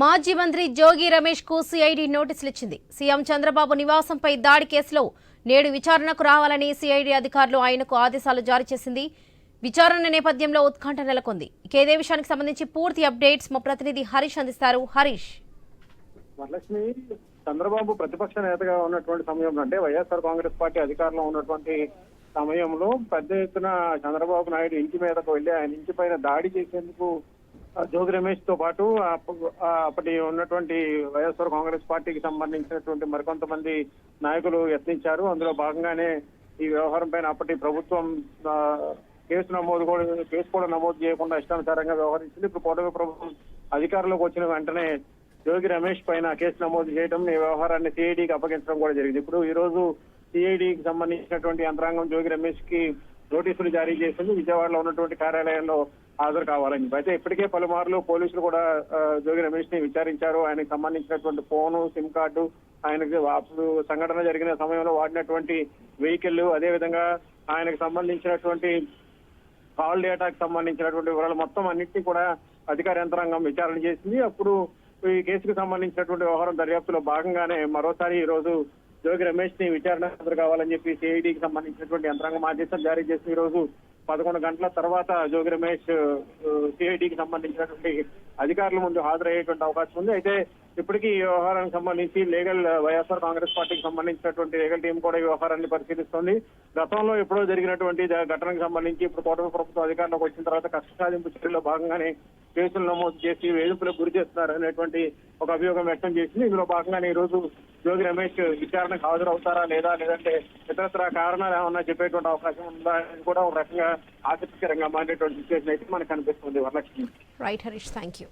మాజీ మంత్రి జోగి రమేష్కు సిఐడి నోటీసులు ఇచ్చింది. సీఎం చంద్రబాబు నివాసంపై దాడి కేసులో నేడు విచారణకు రావాలని సిఐడి అధికారులు ఆయనకు ఆదేశాలు జారీ చేసింది. విచారణ నేపథ్యంలో ఉత్కంఠ నెలకొంది. ఇక ఇదే విషయానికి సంబంధించి పూర్తి అప్డేట్స్ మా ప్రతినిధి హరీష్ అందిస్తారు. హరీష్. వరలక్ష్మి చంద్రబాబు ప్రతిపక్ష నేతగా ఉన్నటువంటి సమయంలో అంటే వైఎస్ఆర్ కాంగ్రెస్ పార్టీ అధికారంలో ఉన్నటువంటి సమయంలో పెద్ద ఎత్తున చంద్రబాబు నాయుడు ఇంటి మీదకు వెళ్ళి ఆయన ఇంటి పైన దాడి చేసేందుకు జోగి రమేష్తో పాటు అప్పటి ఉన్నటువంటి వైఎస్ఆర్ కాంగ్రెస్ పార్టీకి సంబంధించినటువంటి మరికొంతమంది నాయకులు యత్నించారు. అందులో భాగంగానే ఈ వ్యవహారం పైన అప్పటి ప్రభుత్వం కేసు నమోదు కూడా కేసు కూడా నమోదు చేయకుండా ఇష్టానుసారంగా వ్యవహరించింది. ఇప్పుడు కూటమి ప్రభుత్వం అధికారంలోకి వచ్చిన వెంటనే జోగి రమేష్ పైన కేసు నమోదు చేయడం ఈ వ్యవహారాన్ని సిఐడికి అప్పగించడం కూడా జరిగింది. ఇప్పుడు ఈ రోజు సిఐడికి సంబంధించినటువంటి యంత్రాంగం జోగి రమేష్కి నోటీసులు జారీ చేసింది. విజయవాడలో ఉన్నటువంటి కార్యాలయంలో హాజరు కావాలని. చెప్పి అయితే ఇప్పటికే పలుమార్లు పోలీసులు కూడా జోగి రమేష్ని విచారించారు. ఆయనకు సంబంధించినటువంటి ఫోను సిమ్ కార్డు ఆయనకు అప్పుడు సంఘటన జరిగిన సమయంలో వాడినటువంటి వెహికల్ అదే విధంగా ఆయనకు సంబంధించినటువంటి కాల్ డేటాకు సంబంధించినటువంటి వివరాలు మొత్తం అన్నింటినీ కూడా అధికార యంత్రాంగం విచారణ చేసింది. అప్పుడు ఈ కేసుకు సంబంధించినటువంటి వ్యవహారం దర్యాప్తులో భాగంగానే మరోసారి ఈ రోజు జోగి రమేష్ని విచారణ హాజరు కావాలని చెప్పి సిఐడికి సంబంధించినటువంటి యంత్రాంగం ఆదేశం జారీ చేసి ఈ రోజు పదకొండు గంటల తర్వాత జోగి రమేష్ సిఐడికి సంబంధించినటువంటి అధికారుల ముందు హాజరయ్యేటువంటి అవకాశం ఉంది. అయితే ఇప్పటికీ ఈ వ్యవహారానికి సంబంధించి లీగల్ వైఎస్ఆర్ కాంగ్రెస్ పార్టీకి సంబంధించినటువంటి లీగల్ టీం కూడా ఈ వ్యవహారాన్ని పరిశీలిస్తోంది. గతంలో ఎప్పుడో జరిగినటువంటి ఘటనకు సంబంధించి ఇప్పుడు కూటమి ప్రభుత్వం అధికారంలోకి వచ్చిన తర్వాత కక్ష సాధింపు చర్యలో భాగంగానే కేసులు నమోదు చేసి వేధింపులకు గురి చేస్తున్నారు అనేటువంటి ఒక అభియోగం వ్యక్తం చేసింది. ఇందులో భాగంగానే ఈ రోజు జోగి రమేష్ విచారణకు హాజరవుతారా లేదా లేదంటే ఇతరత్ర కారణాలు ఏమన్నా చెప్పేటువంటి అవకాశం ఉందా అని కూడా ఒక రకంగా ఆసక్తికరంగా మారేటువంటి సిచ్యువేషన్ అయితే మనకు కనిపిస్తుంది. వరలక్ష్మి. Right Harish thank